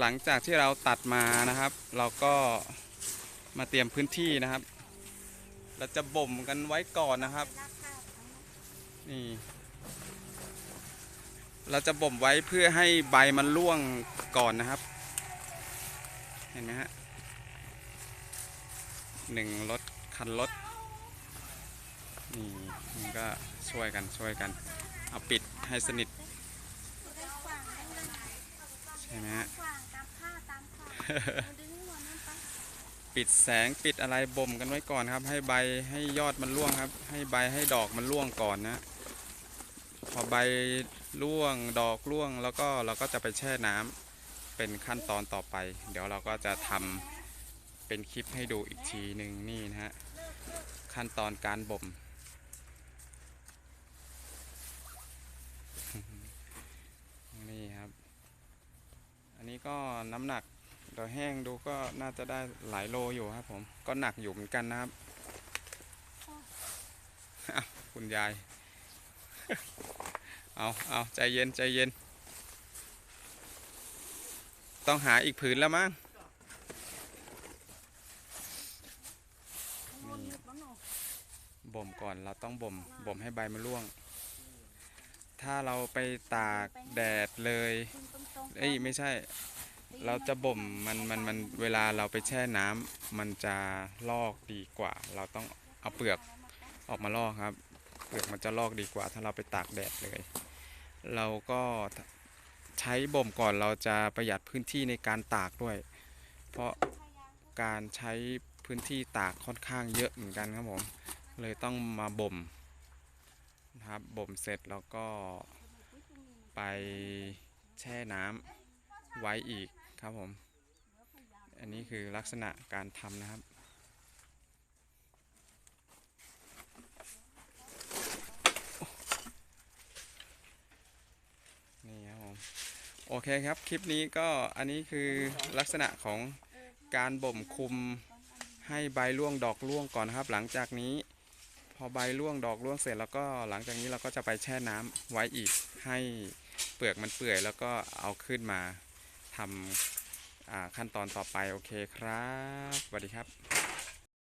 หลังจากที่เราตัดมานะครับ เราก็มาเตรียมพื้นที่นะครับ เราจะบ่มกันไว้ก่อนนะครับนี่เราจะบ่มไว้เพื่อให้ใบมันร่วงก่อนนะครับ เห็นไหมฮะหนึ่งรถคันรถนี่มันก็ช่วยกันช่วยกัน เอาปิดให้สนิทใช่ไหมฮะ ปิดแสงปิดอะไรบ่มกันไว้ก่อนครับ ให้ใบให้ยอดมันร่วงครับ ให้ใบให้ดอกมันร่วงก่อนนะพอใบร่วงดอกร่วงแล้วก็เราก็จะไปแช่น้ำเป็นขั้นตอนต่อไป เดี๋ยวเราก็จะทำเป็นคลิปให้ดูอีกทีหนึ่งนี่นะฮะขั้นตอนการบ่ม นี่ครับ อันนี้ก็น้ำหนัก โดยแห้งดูก็น่าจะได้หลายโลอยู่ครับผม ก็หนักอยู่เหมือนกันนะครับ คุณยาย เอาเอาใจเย็นใจเย็น ต้องหาอีกผืนแล้วมั้งบ่มก่อนเราต้องบ่มบ่มให้ใบมันร่วง ถ้าเราไปตากแดดเลยเอ้ยไม่ใช่ เราจะบ่มมันมันมันเวลาเราไปแช่น้ำมันจะลอกดีกว่า เราต้องเอาเปลือกออกมาลอกครับ เปลือกมันจะลอกดีกว่า ถ้าเราไปตากแดดเลย เราก็ใช้บ่มก่อนเราจะประหยัดพื้นที่ในการตากด้วย เพราะการใช้พื้นที่ตากค่อนข้างเยอะเหมือนกันครับผมเลยต้องมาบ่มนะครับบ่มเสร็จแล้วก็ไปแช่น้ำไว้อีก ครับผม อันนี้คือลักษณะการทำนะครับ นี่ครับผม โอเคครับ คลิปนี้ก็อันนี้คือลักษณะของการบ่มคุมให้ใบร่วงดอกร่วงก่อนนะครับ หลังจากนี้พอใบร่วงดอกร่วงเสร็จแล้วก็หลังจากนี้เราก็จะไปแช่น้ำไว้อีกให้เปลือกมันเปื่อยแล้วก็เอาขึ้นมา ทำขั้นตอนต่อไปโอเคครับสวัสดีครับ